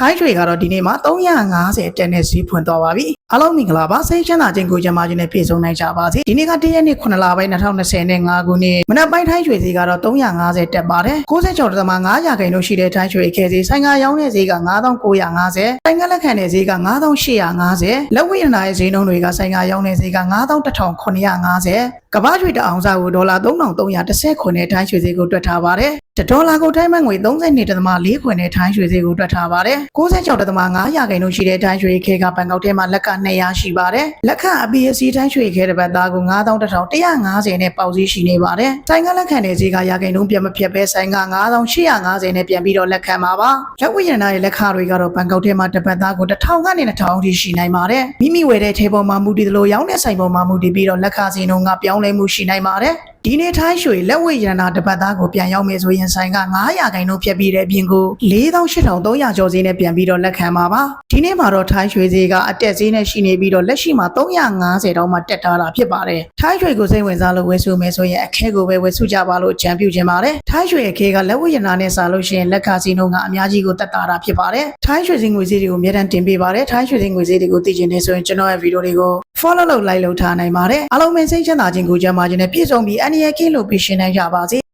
ထိုင်းရွှေကတော့ဒီနေ့မှာ350တက်နဲ့ဈေးဖွင့်သွားပါပြီအားလုံးမင်္ဂလာပါစိတ်ချမ်းသာခြင်းကိုကြံပါခြင်းနဲ့ပြည့်စုံနိုင်ကြပါစေဒီနေ့ကတရက်နေ့9လပိုင်း2025ခုနှစ်မနက်ပိုင်းထိုင်းရွှေဈေးကတော့350တက်ပါတယ်96.5ရာခိုင်နှုန်းရှိတဲ့ထိုင်းရွှေခဲဈေးဆိုင်ကရောင်းတဲ့ဈေးက9950ဆိုင်ကလက်ခံတဲ့ဈေးက9850လက်ဝိရနာရဲ့ဈေးနှုန်းတွေကဆိုင်ကရောင်းတဲ့ဈေးက9950ကမ္ဘာရွှေတအောင်စားကိုဒေါ်လာ3310ခွန်နဲ့ထိုင်းရွှေဈေးကိုတွက်ထားပါတယ်တဒေါ်လာကိုထိုင်းမန်ငွေ32.4ခွန်နဲ့ထိုင်းရွှေဈေးကိုတွက်ထားပါတယ်96.5ရာခိုင်နှုန်းရှိတဲ့ထိုင်းရွှေခဲကဘန်ကောက်ထဲမှာလက်က200ရှိပါတယ်လက်ခအပီအစီထိုင်းရွှေခဲတစ်ပတ်သားကို9150နဲ့ပေါက်ဈေးရှိနေပါတယ်ဆိုင်ကလက်ခံတဲ့ဈေးကရာခိုင်နှုန်းပြတ်မဖြတ်ပဲဆိုင်က9850နဲ့ပြန်ပြီးတော့လက်ခံပါပါလက်ဝိရဏရဲ့လက်ခတွေကတော့ဘန်ကောက်ထဲမှာတစ်ပတ်သားကို1000ကနေ2000အထိရှိနိုင်ပါတယ်မိမိဝယ်တဲ့ထဲပေါ်မှာမူတည်သလိုရောင်းတဲ့ဆိုင်ပေါ်မှာမူတည်ပြီးတော့လက်ခစီနှုန်းကပြောင်းလဲမှုရှိနိုင်ပါတယ်ဒီနေ့ထိုင်းရွှေလက်ဝိရဏတပတ်သားကိုပြန်ရောက်မယ်ဆိုရင်ဆိုင်က900ခိုင်နှုန်းဖြတ်ပြီးတဲ့အပြင်ကို48,300ကျော်ဈေးနဲ့ပြန်ပြီးတော့လက်ခံပါပါဒီနေ့မှာတော့ထိုင်းရွှေဈေးကအတက်ဈေးနဲ့ရှိနေပြီးတော့လက်ရှိမှာ350တောင်မှတက်ထားတာဖြစ်ပါတယ်ထိုင်းရွှေကိုစိတ်ဝင်စားလို့ဝယ်စုမယ်ဆိုရင်အခဲကိုပဲဝယ်စုကြပါလို့ကြံပြုခြင်းပါတယ်ထိုင်းရွှေအခဲကလက်ဝိရဏနဲ့စားလို့ရှိရင်လက်ခစီနှုန်းကအများကြီးကိုတက်တာတာဖြစ်ပါတယ်ထိုင်းရွှေစင်ငွေဈေးတွေကိုအများတန်းတင်ပေးပါတယ်ထိုင်းရွှေစင်ငွေဈေးတွေကိုသိချင်နေဆိုရင်ကျွန်တော်ရဲ့ဗီဒီယိုတွေကို follow လုပ် like လုပ်ထားနိုင်ပါတယ်အားလုံးပဲစိတ်ချမ်းသာခြင်းကိုကြံပါခြင်းနဲ့ပြည့်စုံပြီးအန္တရာယ်ကင်းလို့ပြရှင်နိုင်ကြပါစေ